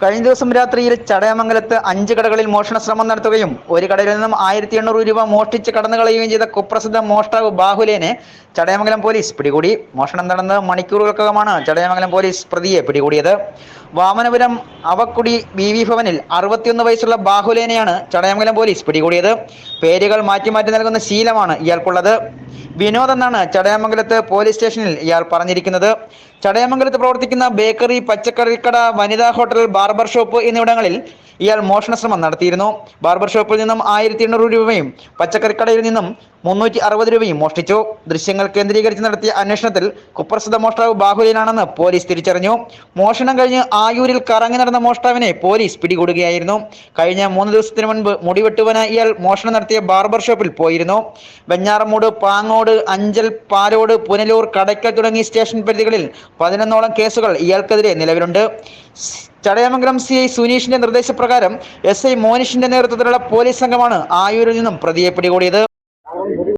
കഴിഞ്ഞ ദിവസം രാത്രിയിൽ ചടയമംഗലത്ത് അഞ്ച് കടകളിൽ മോഷണ ശ്രമം നടത്തുകയും ഒരു കടയിൽ നിന്നും ആയിരത്തി എണ്ണൂറ് രൂപ മോഷ്ടിച്ച് കടന്നു കളയുകയും ചെയ്ത കുപ്രസിദ്ധ മോഷ്ടാവ് ബാഹുലേനെ ചടയമംഗലം പോലീസ് പിടികൂടി. മോഷണം നടന്ന് മണിക്കൂറുകൾക്കകമാണ് ചടയമംഗലം പോലീസ് പ്രതിയെ പിടികൂടിയത്. വാമനപുരം അവക്കുടി ബി വി ഭവനിൽ അറുപത്തിയൊന്ന് വയസ്സുള്ള ബാഹുലേനെയാണ് ചടയമംഗലം പോലീസ് പിടികൂടിയത്. പേരുകൾ മാറ്റി മാറ്റി നൽകുന്ന ശീലമാണ് ഇയാൾക്കുള്ളത്. വിനോദ് എന്നാണ് ചടയമംഗലത്ത് പോലീസ് സ്റ്റേഷനിൽ ഇയാൾ പറഞ്ഞിരിക്കുന്നത്. ചടയമംഗലത്ത് പ്രവർത്തിക്കുന്ന ബേക്കറി പച്ചക്കറിക്കട വനിതാ ഹോട്ടൽ ബാർബർ ഷോപ്പ് എന്നിവിടങ്ങളിൽ ഇയാൾ മോഷണ ശ്രമം നടത്തിയിരുന്നു. ബാർബർ ഷോപ്പിൽ നിന്നും ആയിരത്തി എണ്ണൂറ് രൂപയും പച്ചക്കറിക്കടയിൽ നിന്നും മുന്നൂറ്റി അറുപത് രൂപയും മോഷ്ടിച്ചു. ദൃശ്യങ്ങൾ കേന്ദ്രീകരിച്ച് നടത്തിയ അന്വേഷണത്തിൽ കുപ്രസിദ്ധ മോഷ്ടാവ് ബാഹുലിനാണെന്ന് പോലീസ് തിരിച്ചറിഞ്ഞു. മോഷണം കഴിഞ്ഞ് ആയൂരിൽ കറങ്ങി നടന്ന മോഷ്ടാവിനെ പോലീസ് പിടികൂടുകയായിരുന്നു. കഴിഞ്ഞ മൂന്ന് ദിവസത്തിന് മുൻപ് മുടിവെട്ടുവന ഇയാൾ മോഷണം നടത്തിയ ബാർബർ ഷോപ്പിൽ പോയിരുന്നു. വെഞ്ഞാറമൂട് പാങ്ങോട് അഞ്ചൽ പാലോട് പുനലൂർ കടയ്ക്കൽ തുടങ്ങിയ സ്റ്റേഷൻ പരിധികളിൽ പതിനൊന്നോളം കേസുകൾ ഇയാൾക്കെതിരെ നിലവിലുണ്ട്. ചടയമംഗലം സി ഐ സുനീഷിന്റെ നിർദ്ദേശപ്രകാരം എസ് ഐ മോനിഷിന്റെ നേതൃത്വത്തിലുള്ള പോലീസ് സംഘമാണ് ആയൂരിൽ നിന്നും പ്രതിയെ പിടികൂടിയത്.